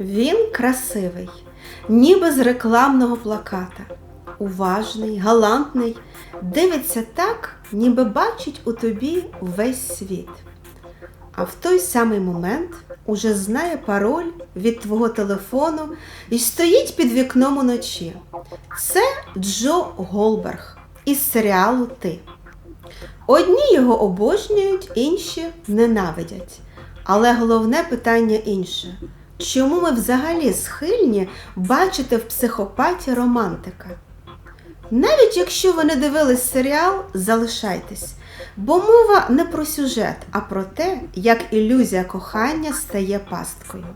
Він красивий, ніби з рекламного плаката. Уважний, галантний, дивиться так, ніби бачить у тобі весь світ. А в той самий момент уже знає пароль від твого телефону і стоїть під вікном уночі. Це Джо Голберг із серіалу Ти. Одні його обожнюють, інші ненавидять. Але головне питання інше: чому ми взагалі схильні бачити в психопаті романтика? Навіть якщо ви не дивились серіал, залишайтесь, бо мова не про сюжет, а про те, як ілюзія кохання стає пасткою.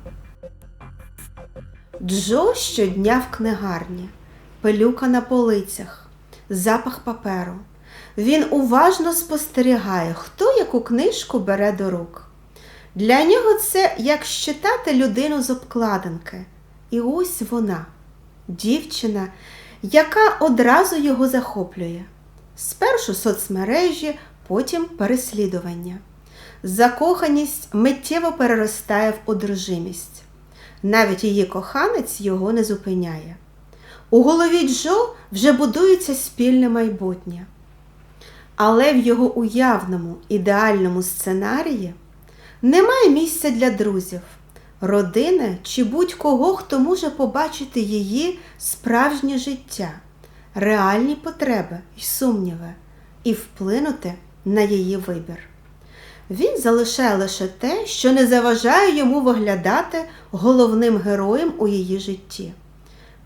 Джо щодня в книгарні, пилюка на полицях, запах паперу. Він уважно спостерігає, хто яку книжку бере до рук. Для нього це як щитати людину з обкладинки. І ось вона, дівчина, яка одразу його захоплює. Спершу соцмережі, потім переслідування. Закоханість миттєво переростає в одержимість. Навіть її коханець його не зупиняє. У голові Джо вже будується спільне майбутнє. Але в його уявному ідеальному сценарії немає місця для друзів, родини чи будь-кого, хто може побачити її справжнє життя, реальні потреби й сумніви і вплинути на її вибір. Він залишає лише те, що не заважає йому виглядати головним героєм у її житті.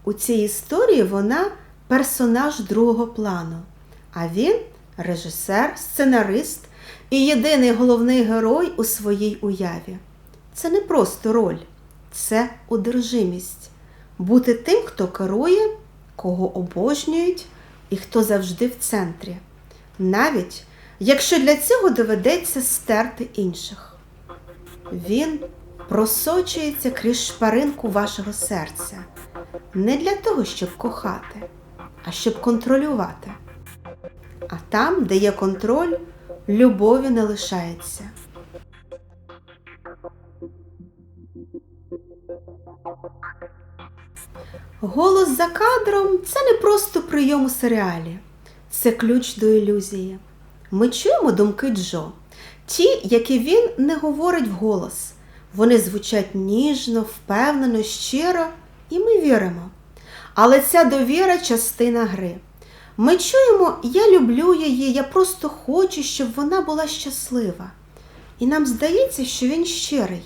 У цій історії вона персонаж другого плану, а він режисер, сценарист і єдиний головний герой у своїй уяві. Це не просто роль, це одержимість. Бути тим, хто керує, кого обожнюють і хто завжди в центрі. Навіть якщо для цього доведеться стерти інших. Він просочується крізь шпаринку вашого серця не для того, щоб кохати, а щоб контролювати. А там, де є контроль, любові не лишається. Голос за кадром це не просто прийом у серіалі, це ключ до ілюзії. Ми чуємо думки Джо, ті, які він не говорить вголос. Вони звучать ніжно, впевнено, щиро, і ми віримо. Але ця довіра частина гри. Ми чуємо, я люблю її, я просто хочу, щоб вона була щаслива. І нам здається, що він щирий,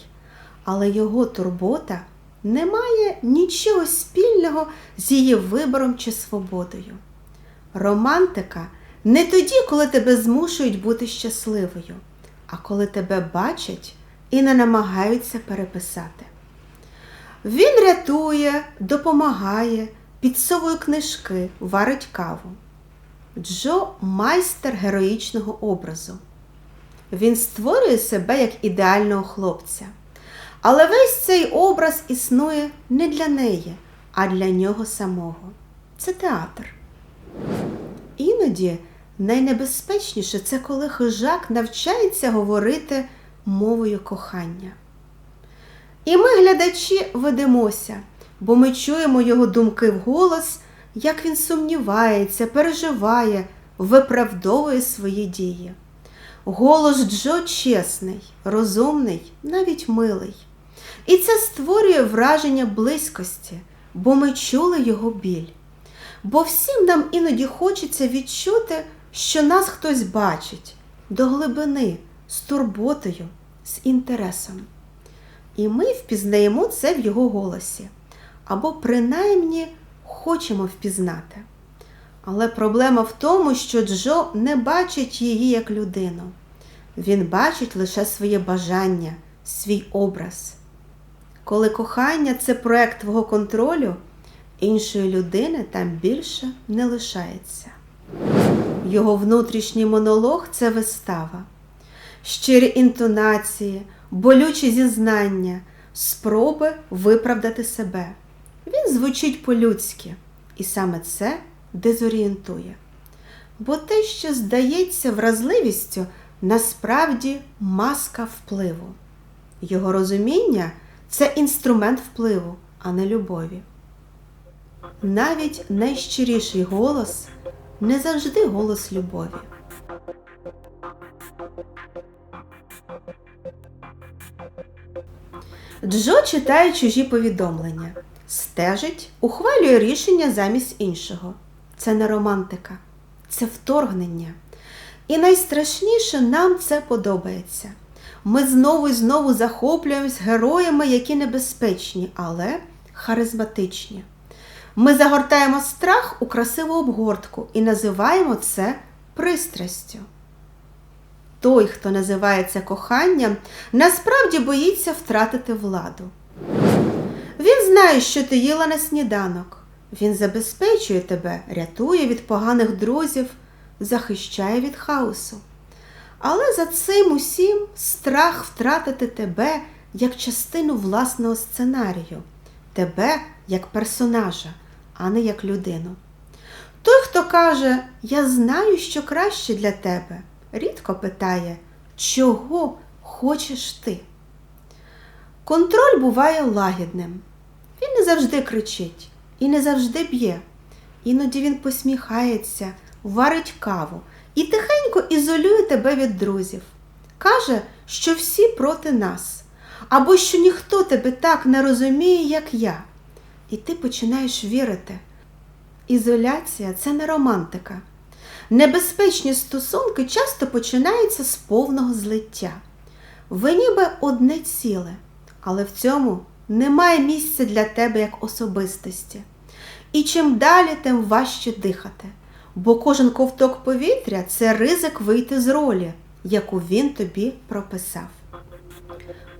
але його турбота не має нічого спільного з її вибором чи свободою. Романтика не тоді, коли тебе змушують бути щасливою, а коли тебе бачать і не намагаються переписати. Він рятує, допомагає, підсовує книжки, варить каву. Джо майстер героїчного образу. Він створює себе як ідеального хлопця. Але весь цей образ існує не для неї, а для нього самого. Це театр. Іноді найнебезпечніше це коли хижак навчається говорити мовою кохання. І ми, глядачі, ведемося, бо ми чуємо його думки вголос, як він сумнівається, переживає, виправдовує свої дії. Голос Джо чесний, розумний, навіть милий. І це створює враження близькості, бо ми чули його біль. Бо всім нам іноді хочеться відчути, що нас хтось бачить до глибини, з турботою, з інтересом. І ми впізнаємо це в його голосі, або принаймні хочемо впізнати. Але проблема в тому, що Джо не бачить її як людину. Він бачить лише своє бажання, свій образ. Коли кохання це проект твого контролю, іншої людини там більше не лишається. Його внутрішній монолог це вистава, щирі інтонації, болючі зізнання, спроби виправдати себе. Він звучить по-людськи, і саме це дезорієнтує. Бо те, що здається вразливістю, насправді маска впливу. Його розуміння це інструмент впливу, а не любові. Навіть найщиріший голос не завжди голос любові. Джо читає чужі повідомлення, стежить, ухвалює рішення замість іншого. Це не романтика, це вторгнення. І найстрашніше нам це подобається. Ми знову і знову захоплюємось героями, які небезпечні, але харизматичні. Ми загортаємо страх у красиву обгортку і називаємо це пристрастю. Той, хто називає це коханням, насправді боїться втратити владу. Знає, що ти їла на сніданок. Він забезпечує тебе, рятує від поганих друзів, захищає від хаосу. Але за цим усім страх втратити тебе як частину власного сценарію, тебе як персонажа, а не як людину. Той, хто каже, я знаю, що краще для тебе, рідко питає, чого хочеш ти. Контроль буває лагідним. Завжди кричить і не завжди б'є. Іноді він посміхається, варить каву і тихенько ізолює тебе від друзів. Каже, що всі проти нас, або що ніхто тебе так не розуміє, як я. І ти починаєш вірити. Ізоляція це не романтика. Небезпечні стосунки часто починаються з повного злиття. Ви ніби одне ціле, але в цьому немає місця для тебе як особистості. І чим далі, тим важче дихати, бо кожен ковток повітря це ризик вийти з ролі, яку він тобі прописав.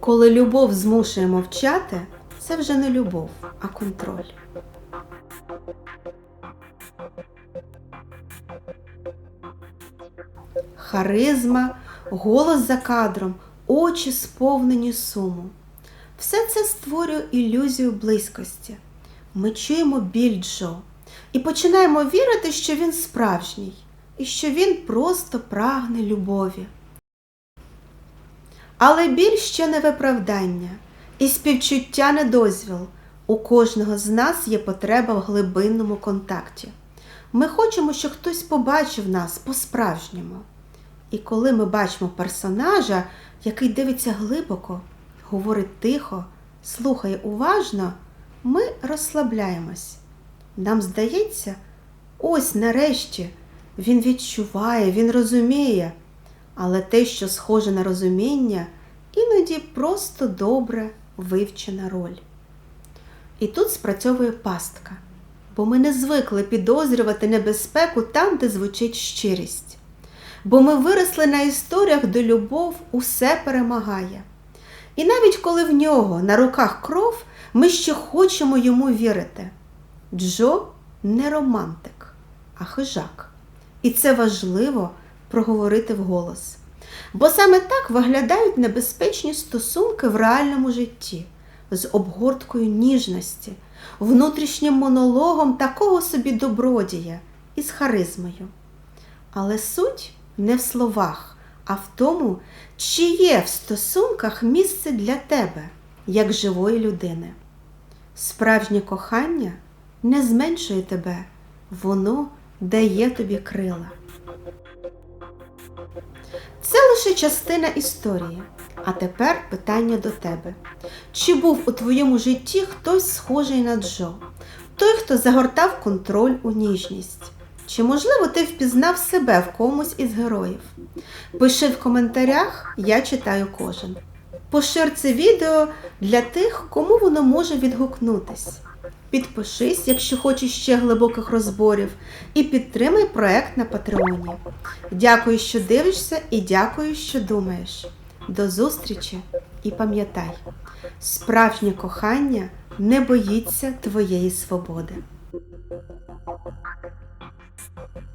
Коли любов змушує мовчати, це вже не любов, а контроль. Харизма, голос за кадром, очі сповнені суму. Все це створює ілюзію близькості. Ми чуємо біль Джо і починаємо вірити, що він справжній і що він просто прагне любові. Але біль ще не виправдання, і співчуття не дозвіл. У кожного з нас є потреба в глибинному контакті. Ми хочемо, щоб хтось побачив нас по-справжньому. І коли ми бачимо персонажа, який дивиться глибоко, говорить тихо, слухає уважно, ми розслабляємось. Нам здається, ось нарешті він відчуває, він розуміє, але те, що схоже на розуміння, іноді просто добре вивчена роль. І тут спрацьовує пастка, бо ми не звикли підозрювати небезпеку там, де звучить щирість. Бо ми виросли на історіях, де любов усе перемагає. І навіть коли в нього на руках кров, ми ще хочемо йому вірити. Джо не романтик, а хижак. І це важливо проговорити вголос. Бо саме так виглядають небезпечні стосунки в реальному житті з обгорткою ніжності, внутрішнім монологом такого собі добродія і з харизмою. Але суть не в словах, а в тому, чи є в стосунках місце для тебе, як живої людини. Справжнє кохання не зменшує тебе, воно дає тобі крила. Це лише частина історії. А тепер питання до тебе. Чи був у твоєму житті хтось схожий на Джо? Той, хто загортав контроль у ніжність? Чи, можливо, ти впізнав себе в комусь із героїв? Пиши в коментарях, я читаю кожен. Пошир це відео для тих, кому воно може відгукнутись. Підпишись, якщо хочеш ще глибоких розборів, і підтримай проект на Патреоні. Дякую, що дивишся, і дякую, що думаєш. До зустрічі і пам'ятай, справжнє кохання не боїться твоєї свободи. Thank you.